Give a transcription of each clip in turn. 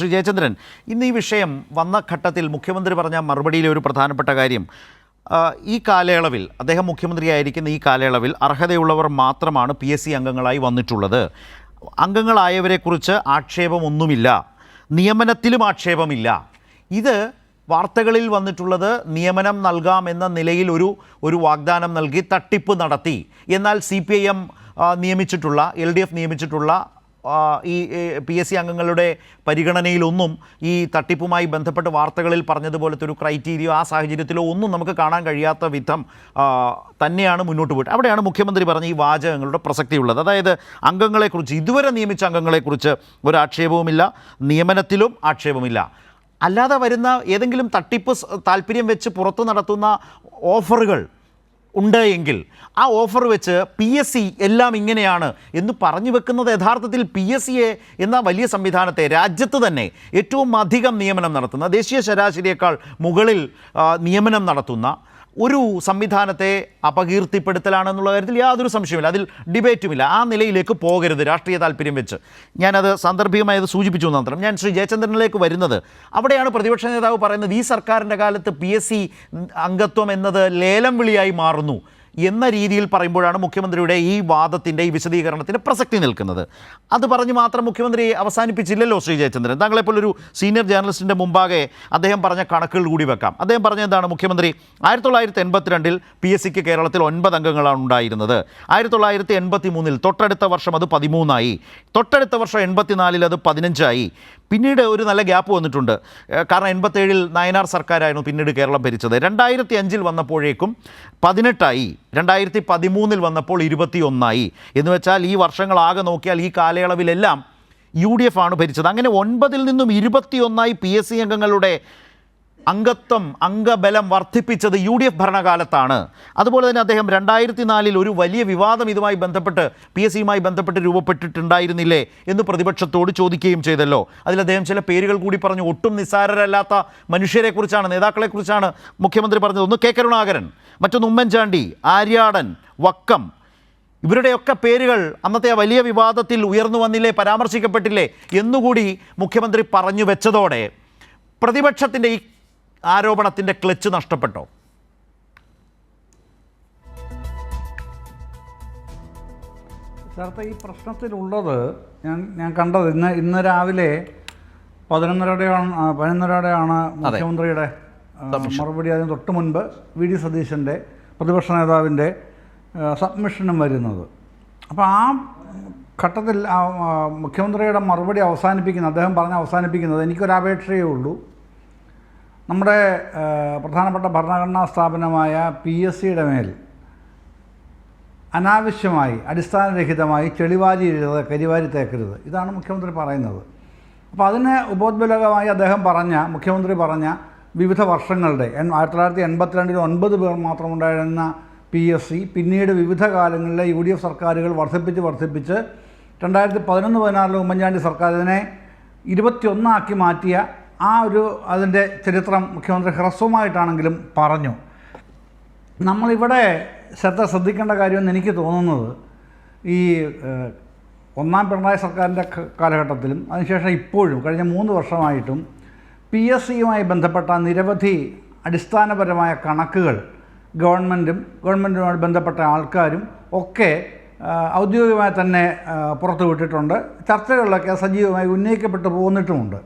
ശ്രീ ജയചന്ദ്രൻ ഇന്ന് ഈ വിഷയം വന്ന ഘട്ടത്തിൽ മുഖ്യമന്ത്രി പറഞ്ഞ മറുപടിയിലെ ഒരു പ്രധാനപ്പെട്ട കാര്യം ഈ കാലയളവിൽ അദ്ദേഹം മുഖ്യമന്ത്രിയായിരിക്കുന്ന ഈ കാലയളവിൽ അർഹതയുള്ളവർ മാത്രമാണ് പി എസ് സി അംഗങ്ങളായി വന്നിട്ടുള്ളത്. അംഗങ്ങളായവരെക്കുറിച്ച് ആക്ഷേപമൊന്നുമില്ല. നിയമനത്തിലും ആക്ഷേപമില്ല. ഇത് വാർത്തകളിൽ വന്നിട്ടുള്ളത് നിയമനം നൽകാമെന്ന നിലയിൽ ഒരു ഒരു വാഗ്ദാനം നൽകി തട്ടിപ്പ് നടത്തി. എന്നാൽ സി നിയമിച്ചിട്ടുള്ള എൽ നിയമിച്ചിട്ടുള്ള ഈ പി എസ് സി അംഗങ്ങളുടെ പരിഗണനയിലൊന്നും ഈ തട്ടിപ്പുമായി ബന്ധപ്പെട്ട് വാർത്തകളിൽ പറഞ്ഞതുപോലത്തെ ഒരു ക്രൈറ്റീരിയ ആ സാഹചര്യത്തിലോ ഒന്നും നമുക്ക് കാണാൻ കഴിയാത്ത വിധം തന്നെയാണ് മുന്നോട്ട് പോയിട്ട്. അവിടെയാണ് മുഖ്യമന്ത്രി പറഞ്ഞ ഈ വാചകങ്ങളുടെ പ്രസക്തിയുള്ളത്. അതായത് അംഗങ്ങളെക്കുറിച്ച് ഇതുവരെ നിയമിച്ച അംഗങ്ങളെക്കുറിച്ച് ഒരു ആക്ഷേപവുമില്ല നിയമനത്തിലും ആക്ഷേപമില്ല അല്ലാതെ വരുന്ന ഏതെങ്കിലും തട്ടിപ്പ് താല്പര്യം വെച്ച് പുറത്തു നടത്തുന്ന ഓഫറുകൾ ഉണ്ട് എങ്കിൽ ആ ഓഫർ വെച്ച് പി എസ് സി എല്ലാം ഇങ്ങനെയാണ് എന്ന് പറഞ്ഞു വെക്കുന്നത് യഥാർത്ഥത്തിൽ പി എസ് സിയെ എന്ന വലിയ സംവിധാനത്തെ രാജ്യത്ത് തന്നെ ഏറ്റവും അധികം നിയമനം നടത്തുന്ന ദേശീയ ശരാശരിയേക്കാൾ മുകളിൽ നിയമനം നടത്തുന്ന ഒരു സംവിധാനത്തെ അപകീർത്തിപ്പെടുത്തലാണെന്നുള്ള കാര്യത്തിൽ യാതൊരു സംശയമില്ല അതിൽ ഡിബേറ്റുമില്ല. ആ നിലയിലേക്ക് പോകരുത് രാഷ്ട്രീയ താല്പര്യം വെച്ച്. ഞാനത് സാന്ദർഭികമായി സൂചിപ്പിച്ചു മാത്രം. ഞാൻ ശ്രീ ജയചന്ദ്രനിലേക്ക് വരുന്നത്. അവിടെയാണ് പ്രതിപക്ഷ നേതാവ് പറയുന്നത് ഈ സർക്കാരിന്റെ കാലത്ത് പി എസ് സി അംഗത്വം എന്നത് ലേലം വിളിയായി മാറുന്നു. എന്ന രീതിയിൽ പറയുമ്പോഴാണ് മുഖ്യമന്ത്രിയുടെ ഈ വാദത്തിന്റെ ഈ വിശദീകരണത്തിന് പ്രസക്തി നിൽക്കുന്നത്. അത് പറഞ്ഞ് മാത്രം മുഖ്യമന്ത്രി അവസാനിപ്പിച്ചില്ലല്ലോ ശ്രീ ജയചന്ദ്രൻ. താങ്കളെപ്പോലൊരു സീനിയർ ജേർണലിസ്റ്റിന്റെ മുമ്പാകെ അദ്ദേഹം പറഞ്ഞ കണക്കുകൾ കൂടി വെക്കാം. അദ്ദേഹം പറഞ്ഞ എന്താണ് മുഖ്യമന്ത്രി? ആയിരത്തി തൊള്ളായിരത്തി എൺപത്തിരണ്ടിൽ പി എസ് സിക്ക് കേരളത്തിൽ ഒൻപത് അംഗങ്ങളാണ് ഉണ്ടായിരുന്നത്. ആയിരത്തി തൊള്ളായിരത്തി എൺപത്തി മൂന്നിൽ തൊട്ടടുത്ത വർഷം അത് പതിമൂന്നായി. തൊട്ടടുത്ത വർഷം എൺപത്തിനാലിൽ അത് പതിനഞ്ചായി. പിന്നീട് ഒരു നല്ല ഗ്യാപ്പ് വന്നിട്ടുണ്ട്. കാരണം എൺപത്തേഴിൽ നയനാർ സർക്കാരായിരുന്നു പിന്നീട് കേരളം ഭരിച്ചത്. രണ്ടായിരത്തി അഞ്ചിൽ വന്നപ്പോഴേക്കും പതിനെട്ടായി. രണ്ടായിരത്തി പതിമൂന്നിൽ വന്നപ്പോൾ ഇരുപത്തിയൊന്നായി. എന്ന് വെച്ചാൽ ഈ വർഷങ്ങളാകെ നോക്കിയാൽ ഈ കാലയളവിലെല്ലാം യു ഡി എഫ് ആണ് ഭരിച്ചത്. അങ്ങനെ ഒൻപതിൽ നിന്നും ഇരുപത്തിയൊന്നായി പി എസ് സി അംഗങ്ങളുടെ അംഗത്വം അംഗബലം വർദ്ധിപ്പിച്ചത് യു ഡി എഫ് ഭരണകാലത്താണ്. അതുപോലെ തന്നെ അദ്ദേഹം രണ്ടായിരത്തി നാലിൽ ഒരു വലിയ വിവാദം ഇതുമായി ബന്ധപ്പെട്ട് പി എസ് സിയുമായി ബന്ധപ്പെട്ട് രൂപപ്പെട്ടിട്ടുണ്ടായിരുന്നില്ലേ എന്ന് പ്രതിപക്ഷത്തോട് ചോദിക്കുകയും ചെയ്തല്ലോ. അതിൽ അദ്ദേഹം ചില പേരുകൾ കൂടി പറഞ്ഞു ഒട്ടും നിസ്സാരരല്ലാത്ത മനുഷ്യരെക്കുറിച്ചാണ് നേതാക്കളെക്കുറിച്ചാണ് മുഖ്യമന്ത്രി പറഞ്ഞത്. ഒന്ന് കെ കരുണാകരൻ മറ്റൊന്ന് ഉമ്മൻചാണ്ടി ആര്യാടൻ വക്കം. ഇവരുടെയൊക്കെ പേരുകൾ അന്നത്തെ വലിയ വിവാദത്തിൽ ഉയർന്നു വന്നില്ലേ പരാമർശിക്കപ്പെട്ടില്ലേ എന്നുകൂടി മുഖ്യമന്ത്രി പറഞ്ഞു വെച്ചതോടെ പ്രതിപക്ഷത്തിന്റെ ഈ ആരോപണത്തിന്റെ ക്ലച്ച് നഷ്ടപ്പെട്ടോ? ചേർത്ത ഈ പ്രശ്നത്തിലുള്ളത് ഞാൻ ഞാൻ കണ്ടത് ഇന്ന് ഇന്ന് രാവിലെ പതിനൊന്നരയോടെയാണ് പതിനൊന്നരയോടെയാണ് മുഖ്യമന്ത്രിയുടെ മറുപടി അതിന് തൊട്ട് മുൻപ് വി. ഡി. സതീശന്റെ പ്രതിപക്ഷ നേതാവിന്റെ സബ്മിഷനും വരുന്നത്. അപ്പോൾ ആ ഘട്ടത്തിൽ മുഖ്യമന്ത്രിയുടെ മറുപടി അവസാനിപ്പിക്കുന്നത് അദ്ദേഹം പറഞ്ഞ് അവസാനിപ്പിക്കുന്നത് എനിക്കൊരപേക്ഷയേ ഉള്ളൂ. നമ്മുടെ പ്രധാനപ്പെട്ട ഭരണഘടനാ സ്ഥാപനമായ പി എസ് സിയുടെ മേൽ അനാവശ്യമായി അടിസ്ഥാനരഹിതമായി ചെളിവാരി എഴുതുക കരിവാരി തേക്കരുത്. ഇതാണ് മുഖ്യമന്ത്രി പറയുന്നത്. അപ്പോൾ അതിന് ഉപോദ്ബലകമായി അദ്ദേഹം പറഞ്ഞ മുഖ്യമന്ത്രി പറഞ്ഞ വിവിധ വർഷങ്ങളുടെ ആയിരത്തി തൊള്ളായിരത്തി എൺപത്തിരണ്ടിൽ ഒൻപത് പേർ മാത്രമുണ്ടായിരുന്ന പി എസ് സി പിന്നീട് വിവിധ കാലങ്ങളിലെ യു ഡി എഫ് സർക്കാരുകൾ വർദ്ധിപ്പിച്ച് വർദ്ധിപ്പിച്ച് രണ്ടായിരത്തി പതിനൊന്ന് പതിനാറിലെ ഉമ്മൻചാണ്ടി സർക്കാർ ഇതിനെ ഇരുപത്തിയൊന്നാക്കി മാറ്റിയ ആ ഒരു അതിന്റെ ചരിത്രം മുഖ്യമന്ത്രി ഹ്രസ്വമായിട്ടാണെങ്കിലും പറഞ്ഞു. നമ്മളിവിടെ ശ്രദ്ധ ശ്രദ്ധിക്കേണ്ട കാര്യമെന്ന് എനിക്ക് തോന്നുന്നത് ഈ ഒന്നാം പിണറായി സർക്കാരിന്റെ കാലഘട്ടത്തിലും അതിനുശേഷം ഇപ്പോഴും കഴിഞ്ഞ മൂന്ന് വർഷമായിട്ടും പി എസ് സിയുമായി ബന്ധപ്പെട്ട നിരവധി അടിസ്ഥാനപരമായ കണക്കുകൾ ഗവൺമെന്റും ഗവൺമെന്റുമായി ബന്ധപ്പെട്ട ആൾക്കാരും ഒക്കെ ഔദ്യോഗികമായി തന്നെ പുറത്തുവിട്ടിട്ടുണ്ട്. ചർച്ചകളിലൊക്കെ സജീവമായി ഉന്നയിക്കപ്പെട്ടു പോന്നിട്ടുമുണ്ട്.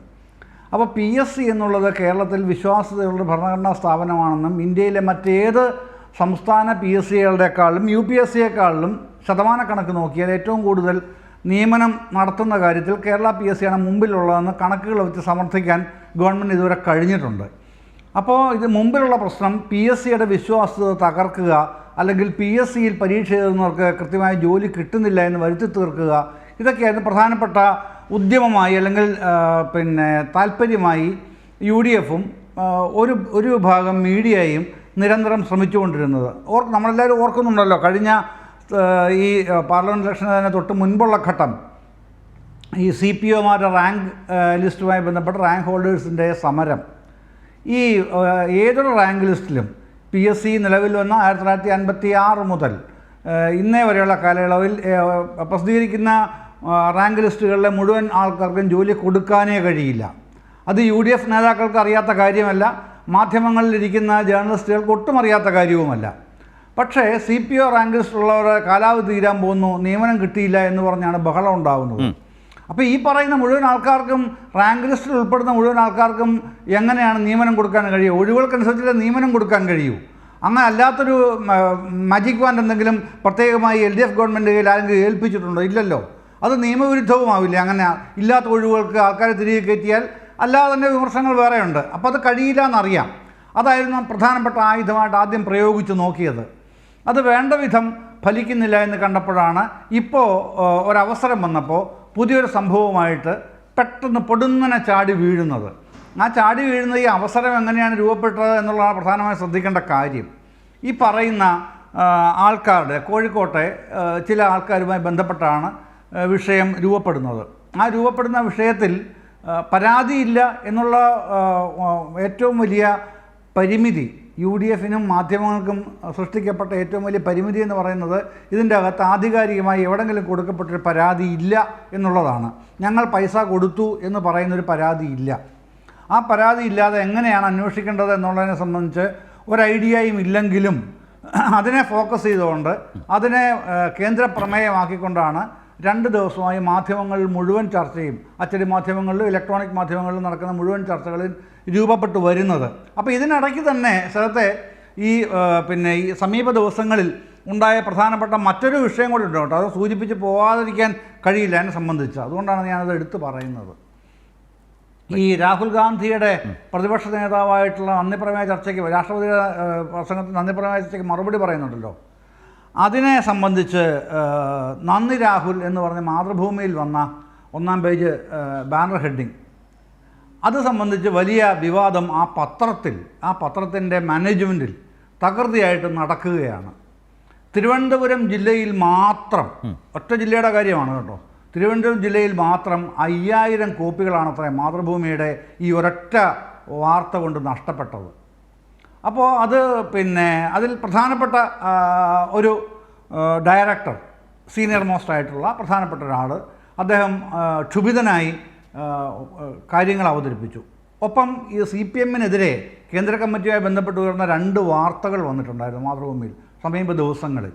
അപ്പോൾ പി എസ് സി എന്നുള്ളത് കേരളത്തിൽ വിശ്വാസ്യതയുള്ള ഭരണഘടനാ സ്ഥാപനമാണെന്നും ഇന്ത്യയിലെ മറ്റേത് സംസ്ഥാന പി എസ് സികളുടെക്കാളും യു പി എസ് സിയെക്കാളിലും ശതമാനക്കണക്ക് നോക്കിയാൽ ഏറ്റവും കൂടുതൽ നിയമനം നടത്തുന്ന കാര്യത്തിൽ കേരള പി എസ് സിയാണ് മുമ്പിലുള്ളതെന്ന് കണക്കുകൾ വെച്ച് സമർത്ഥിക്കാൻ ഗവൺമെന്റ് ഇതുവരെ കഴിഞ്ഞിട്ടുണ്ട്. അപ്പോൾ ഇത് മുമ്പിലുള്ള പ്രശ്നം പി എസ് സിയുടെ വിശ്വാസ്യത തകർക്കുക അല്ലെങ്കിൽ പി എസ് സിയിൽ പരീക്ഷ എഴുതുന്നവർക്ക് കൃത്യമായ ജോലി കിട്ടുന്നില്ല എന്ന് വരുത്തി തീർക്കുക ഇതൊക്കെയായിരുന്നു പ്രധാനപ്പെട്ട ഉദ്യമമായി അല്ലെങ്കിൽ പിന്നെ താല്പര്യമായി യു ഡി എഫും ഒരു ഒരു വിഭാഗം മീഡിയയും നിരന്തരം ശ്രമിച്ചുകൊണ്ടിരുന്നത്. ഓർ നമ്മളെല്ലാവരും ഓർക്കുന്നുണ്ടല്ലോ കഴിഞ്ഞ ഈ പാർലമെന്റ് ഇലക്ഷന് തന്നെ തൊട്ട് മുൻപുള്ള ഘട്ടം ഈ സി പി ഒമാരുടെ റാങ്ക് ലിസ്റ്റുമായി ബന്ധപ്പെട്ട റാങ്ക് ഹോൾഡേഴ്സിന്റെ സമരം. ഈ ഏതൊരു റാങ്ക് ലിസ്റ്റിലും പി എസ് സി നിലവിൽ വന്ന ആയിരത്തി തൊള്ളായിരത്തി അൻപത്തി ആറ് മുതൽ ഇന്നേ വരെയുള്ള കാലയളവിൽ പ്രസിദ്ധീകരിക്കുന്ന റാങ്ക് ലിസ്റ്റുകളിലെ മുഴുവൻ ആൾക്കാർക്കും ജോലി കൊടുക്കാനേ കഴിയില്ല. അത് യു ഡി എഫ് നേതാക്കൾക്ക് അറിയാത്ത കാര്യമല്ല മാധ്യമങ്ങളിലിരിക്കുന്ന ജേർണലിസ്റ്റുകൾക്ക് ഒട്ടും അറിയാത്ത കാര്യവുമല്ല. പക്ഷേ സി പി ഒ റാങ്ക് ലിസ്റ്റുള്ളവരുടെ കാലാവധി തീരാൻ പോകുന്നു നിയമനം കിട്ടിയില്ല എന്ന് പറഞ്ഞാണ് ബഹളം ഉണ്ടാകുന്നത് അപ്പോൾ ഈ പറയുന്ന മുഴുവൻ ആൾക്കാർക്കും റാങ്ക് ലിസ്റ്റിൽ ഉൾപ്പെടുന്ന മുഴുവൻ ആൾക്കാർക്കും എങ്ങനെയാണ് നിയമനം കൊടുക്കാൻ കഴിയുക? ഒഴിവുകൾക്കനുസരിച്ചിട്ട് നിയമനം കൊടുക്കാൻ കഴിയൂ. അങ്ങനെ അല്ലാത്തൊരു മാജിക് വാൻഡ് എന്തെങ്കിലും പ്രത്യേകമായി എൽ ഡി എഫ് ഗവൺമെന്റ് കയ്യിൽ ആരെങ്കിലും ഏൽപ്പിച്ചിട്ടുണ്ടോ? ഇല്ലല്ലോ. അത് നിയമവിരുദ്ധവുമാവില്ല. അങ്ങനെ ഇല്ലാത്ത ഒഴിവുകൾക്ക് ആൾക്കാരെ തിരികെ കയറ്റിയാൽ അല്ലാതെ തന്നെ വിമർശനങ്ങൾ വേറെയുണ്ട്. അപ്പോൾ അത് കഴിയില്ല എന്നറിയാം. അതായിരുന്നു പ്രധാനപ്പെട്ട ആയുധമായിട്ട് ആദ്യം പ്രയോഗിച്ച് നോക്കിയത്. അത് വേണ്ട വിധം ഫലിക്കുന്നില്ല എന്ന് കണ്ടപ്പോഴാണ് ഇപ്പോൾ ഒരവസരം വന്നപ്പോൾ പുതിയൊരു സംഭവമായിട്ട് പെട്ടെന്ന് പൊടുന്നനെ ചാടി വീഴുന്നത്. ആ ചാടി വീഴുന്ന ഈ അവസരം എങ്ങനെയാണ് രൂപപ്പെട്ടത് എന്നുള്ളതാണ് പ്രധാനമായും ശ്രദ്ധിക്കേണ്ട കാര്യം. ഈ പറയുന്ന ആൾക്കാരുടെ കോഴിക്കോട്ടെ ചില ആൾക്കാരുമായി ബന്ധപ്പെട്ടാണ് വിഷയം രൂപപ്പെടുന്നത്. ആ രൂപപ്പെടുന്ന വിഷയത്തിൽ പരാതിയില്ല എന്നുള്ള ഏറ്റവും വലിയ പരിമിതി യു ഡി എഫിനും മാധ്യമങ്ങൾക്കും സൃഷ്ടിക്കപ്പെട്ട ഏറ്റവും വലിയ പരിമിതി എന്ന് പറയുന്നത് ഇതിന്റെ അകത്ത് ആധികാരികമായി എവിടെങ്കിലും കൊടുക്കപ്പെട്ടൊരു പരാതി ഇല്ല എന്നുള്ളതാണ്. ഞങ്ങൾ പൈസ കൊടുത്തു എന്ന് പറയുന്നൊരു പരാതി ഇല്ല. ആ പരാതി ഇല്ലാതെ എങ്ങനെയാണ് അന്വേഷിക്കേണ്ടത് എന്നുള്ളതിനെ സംബന്ധിച്ച് ഒരു ഐഡിയയും ഇല്ലെങ്കിലും അതിനെ ഫോക്കസ് ചെയ്തുകൊണ്ട് അതിനെ കേന്ദ്ര പ്രമേയമാക്കിക്കൊണ്ടാണ് രണ്ട് ദിവസമായി മാധ്യമങ്ങൾ മുഴുവൻ ചർച്ചയും അച്ചടി മാധ്യമങ്ങളിലും ഇലക്ട്രോണിക് മാധ്യമങ്ങളിലും നടക്കുന്ന മുഴുവൻ ചർച്ചകളിൽ രൂപപ്പെട്ടു വരുന്നത്. അപ്പോൾ ഇതിനിടയ്ക്ക് തന്നെ സ്ഥലത്തെ ഈ പിന്നെ ഈ സമീപ ദിവസങ്ങളിൽ ഉണ്ടായ പ്രധാനപ്പെട്ട മറ്റൊരു വിഷയം കൂടി ഉണ്ട് കേട്ടോ. അത് സൂചിപ്പിച്ച് പോവാതിരിക്കാൻ കഴിയില്ല എന്നെ സംബന്ധിച്ച്. അതുകൊണ്ടാണ് ഞാനത് എടുത്തു പറയുന്നത്. ഈ രാഹുൽ ഗാന്ധിയുടെ പ്രതിപക്ഷ നേതാവായിട്ടുള്ള നന്ദിപ്രമേയ ചർച്ചയ്ക്ക് രാഷ്ട്രപതിയുടെ പ്രസംഗത്തിൽ നന്ദിപ്രമേയ ചർച്ചയ്ക്ക് മറുപടി പറയുന്നുണ്ടല്ലോ. അതിനെ സംബന്ധിച്ച് നന്ദി രാഹുൽ എന്ന് പറഞ്ഞ മാതൃഭൂമിയിൽ വന്ന ഒന്നാം പേജ് ബാനർ ഹെഡിങ് അത് സംബന്ധിച്ച് വലിയ വിവാദം ആ പത്രത്തിൽ ആ പത്രത്തിന്റെ മാനേജ്മെന്റിൽ തകൃതിയായിട്ട് നടക്കുകയാണ്. തിരുവനന്തപുരം ജില്ലയിൽ മാത്രം ഒറ്റ ജില്ലയുടെ കാര്യമാണ് കേട്ടോ. തിരുവനന്തപുരം ജില്ലയിൽ മാത്രം അയ്യായിരം കോപ്പികളാണ് അത്ര മാതൃഭൂമിയുടെ ഈ ഒരൊറ്റ വാർത്ത കൊണ്ട് നഷ്ടപ്പെട്ടത്. അപ്പോൾ അത് പിന്നെ അതിൽ പ്രധാനപ്പെട്ട ഒരു ഡയറക്ടർ സീനിയർ മോസ്റ്റ് ആയിട്ടുള്ള പ്രധാനപ്പെട്ട ഒരാൾ അദ്ദേഹം ക്ഷുഭിതനായി കാര്യങ്ങൾ അവതരിപ്പിച്ചു. ഒപ്പം ഈ സി പി എമ്മിനെതിരെ കേന്ദ്ര കമ്മിറ്റിയുമായി ബന്ധപ്പെട്ട് ഉയർന്ന രണ്ട് വാർത്തകൾ വന്നിട്ടുണ്ടായിരുന്നു മാതൃഭൂമിയിൽ സമീപ ദിവസങ്ങളിൽ.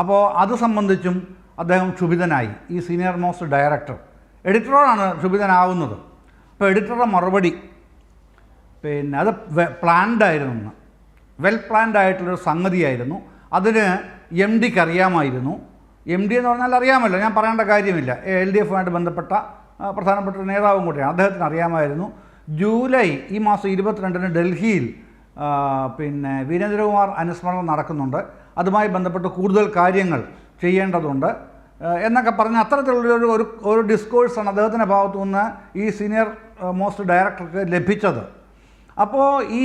അപ്പോൾ അത് സംബന്ധിച്ചും അദ്ദേഹം ക്ഷുഭിതനായി. ഈ സീനിയർ മോസ്റ്റ് ഡയറക്ടർ എഡിറ്ററോടാണ് ക്ഷുഭിതനാവുന്നത്. അപ്പോൾ എഡിറ്ററുടെ മറുപടി പിന്നെ അത് പ്ലാൻഡ് ആയിരുന്നു എന്ന് വെൽ പ്ലാൻഡ് ആയിട്ടുള്ളൊരു സംഗതിയായിരുന്നു. അതിന് എം ഡിക്ക് അറിയാമായിരുന്നു. എം ഡി എന്ന് പറഞ്ഞാൽ അറിയാമല്ലോ ഞാൻ പറയേണ്ട കാര്യമില്ല. എൽ ഡി എഫുമായിട്ട് ബന്ധപ്പെട്ട പ്രധാനപ്പെട്ട നേതാവും കൂടിയാണ്. അദ്ദേഹത്തിന് അറിയാമായിരുന്നു. ജൂലൈ ഈ മാസം ഇരുപത്തിരണ്ടിന് ഡൽഹിയിൽ പിന്നെ വീരേന്ദ്രകുമാർ അനുസ്മരണം നടക്കുന്നുണ്ട്. അതുമായി ബന്ധപ്പെട്ട് കൂടുതൽ കാര്യങ്ങൾ ചെയ്യേണ്ടതുണ്ട്. എന്നൊക്കെ പറഞ്ഞ് അത്തരത്തിലുള്ളൊരു ഒരു ഒരു ഡിസ്കോഴ്സാണ് അദ്ദേഹത്തിന്റെ ഭാഗത്തു നിന്ന് ഈ സീനിയർ മോസ്റ്റ് ഡയറക്ടർക്ക് ലഭിച്ചത്. അപ്പോൾ ഈ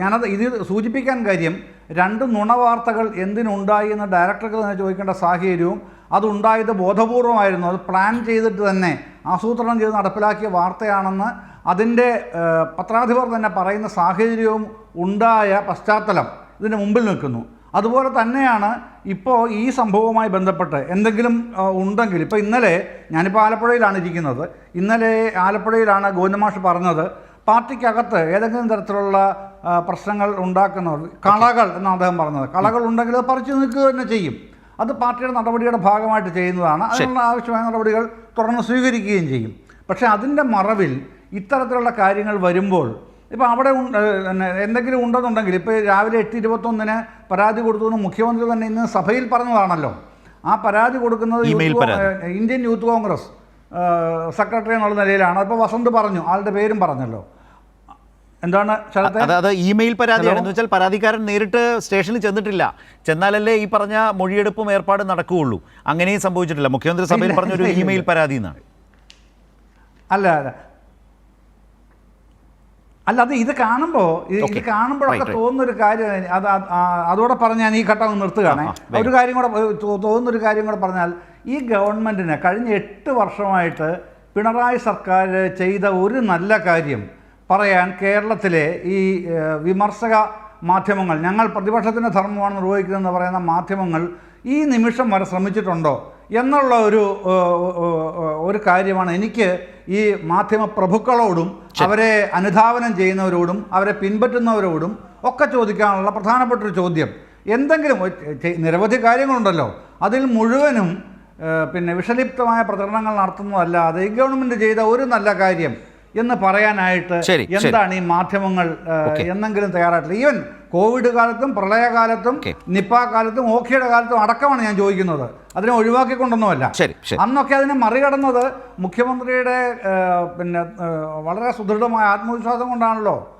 ഞാനത് ഇത് സൂചിപ്പിക്കാൻ കാര്യം രണ്ട് നുണ വാർത്തകൾ എന്തിനുണ്ടായി എന്ന് ഡയറക്ടർക്ക് തന്നെ ചോദിക്കേണ്ട സാഹചര്യവും അതുണ്ടായത് ബോധപൂർവമായിരുന്നു. അത് പ്ലാൻ ചെയ്തിട്ട് തന്നെ ആസൂത്രണം ചെയ്ത് നടപ്പിലാക്കിയ വാർത്തയാണെന്ന് അതിന്റെ പത്രാധിപർ തന്നെ പറയുന്ന സാഹചര്യവും ഉണ്ടായ പശ്ചാത്തലം ഇതിന് മുമ്പിൽ നിൽക്കുന്നു. അതുപോലെ തന്നെയാണ് ഇപ്പോൾ ഈ സംഭവവുമായി ബന്ധപ്പെട്ട് എന്തെങ്കിലും ഉണ്ടെങ്കിൽ ഇപ്പോൾ ഇന്നലെ ഞാനിപ്പോൾ ആലപ്പുഴയിലാണ് ഇരിക്കുന്നത്. ഇന്നലെ ആലപ്പുഴയിലാണ് ഗോവിന്ദമാഷ് പറഞ്ഞത് പാർട്ടിക്കകത്ത് ഏതെങ്കിലും തരത്തിലുള്ള പ്രശ്നങ്ങൾ ഉണ്ടാക്കുന്നവർ കളകൾ എന്നാണ് അദ്ദേഹം പറഞ്ഞത്. കളകൾ ഉണ്ടെങ്കിൽ അത് പറിച്ചു നിൽക്കുക തന്നെ ചെയ്യും. അത് പാർട്ടിയുടെ നടപടിയുടെ ഭാഗമായിട്ട് ചെയ്യുന്നതാണ്. അതിനുള്ള ആവശ്യമായ നടപടികൾ തുറന്ന് സ്വീകരിക്കുകയും ചെയ്യും. പക്ഷേ അതിന്റെ മറവിൽ ഇത്തരത്തിലുള്ള കാര്യങ്ങൾ വരുമ്പോൾ ഇപ്പോൾ അവിടെ എന്തെങ്കിലും ഉണ്ടെന്നുണ്ടെങ്കിൽ ഇപ്പോൾ രാവിലെ എട്ട് ഇരുപത്തൊന്നിന് പരാതി കൊടുത്തുവെന്ന് മുഖ്യമന്ത്രി തന്നെ ഇന്ന് സഭയിൽ പറഞ്ഞതാണല്ലോ. ആ പരാതി കൊടുക്കുന്നത് ഇന്ത്യൻ യൂത്ത് കോൺഗ്രസ് സെക്രട്ടറി എന്നുള്ള നിലയിലാണ്. അപ്പോൾ വസന്ത് പറഞ്ഞു ആളുടെ പേരും പറഞ്ഞല്ലോ. എന്താണ് അതായത് അത് അത് ഇമെയിൽ പരാതിയാണ്. എന്ന് വെച്ചാൽ പരാതിക്കാരൻ നേരിട്ട് സ്റ്റേഷനിൽ ചെന്നിട്ടില്ല. ചെന്നാലല്ലേ ഈ പറഞ്ഞ മൊഴിയെടുപ്പും ഏർപ്പാടും നടക്കുകയുള്ളൂ. അങ്ങനെയും സംഭവിച്ചിട്ടില്ല. മുഖ്യമന്ത്രി സഭയിൽ പറഞ്ഞ ഇല്ല. ഇമെയിൽ പരാതി എന്നാണ് അല്ല അല്ല. അല്ല അത് ഇത് കാണുമ്പോൾ ഇത്. കാണുമ്പോഴൊക്കെ തോന്നുന്ന ഒരു തോന്നുന്നൊരു കാര്യം അത് അത് അതോടെ പറഞ്ഞ് ഞാൻ ഈ ഘട്ടം നിർത്തുകയാണ്. ഒരു കാര്യം കൂടെ തോന്നുന്നൊരു കാര്യം കൂടെ പറഞ്ഞാൽ ഈ ഗവൺമെന്റിന് കഴിഞ്ഞ എട്ട് വർഷമായിട്ട് പിണറായി സർക്കാർ ചെയ്ത ഒരു നല്ല കാര്യം പറയാൻ കേരളത്തിലെ ഈ വിമർശക മാധ്യമങ്ങൾ ഞങ്ങൾ പ്രതിപക്ഷത്തിന്റെ ധർമ്മമാണ് നിർവഹിക്കുന്നതെന്ന് പറയുന്ന മാധ്യമങ്ങൾ ഈ നിമിഷം വരെ ശ്രമിച്ചിട്ടുണ്ടോ എന്നുള്ള ഒരു ഒരു കാര്യമാണ് എനിക്ക് ഈ മാധ്യമ പ്രഭുക്കളോടും അവരെ അനുധാവനം ചെയ്യുന്നവരോടും അവരെ പിൻപറ്റുന്നവരോടും ഒക്കെ ചോദിക്കാനുള്ള പ്രധാനപ്പെട്ട ഒരു ചോദ്യം. എന്തെങ്കിലും നിരവധി കാര്യങ്ങളുണ്ടല്ലോ. അതിൽ മുഴുവനും പിന്നെ വിഷലിപ്തമായ പ്രചരണങ്ങൾ നടത്തുന്നതല്ലാതെ ഈ ഗവൺമെന്റ് ചെയ്ത ഒരു നല്ല കാര്യം എന്ന് പറയാനായിട്ട്. എന്താണ് ഈ മാധ്യമങ്ങൾ എന്നെങ്കിലും തയ്യാറായിട്ടില്ല ഈവൻ കോവിഡ് കാലത്തും പ്രളയകാലത്തും. നിപ്പ കാലത്തും ഓഖിയുടെ കാലത്തും അടക്കമാണ് ഞാൻ ചോദിക്കുന്നത് അതിനെ ഒഴിവാക്കിക്കൊണ്ടൊന്നുമല്ല. അന്നൊക്കെ അതിനെ മറികടന്നത് മുഖ്യമന്ത്രിയുടെ പിന്നെ വളരെ സുദൃഢമായ ആത്മവിശ്വാസം കൊണ്ടാണല്ലോ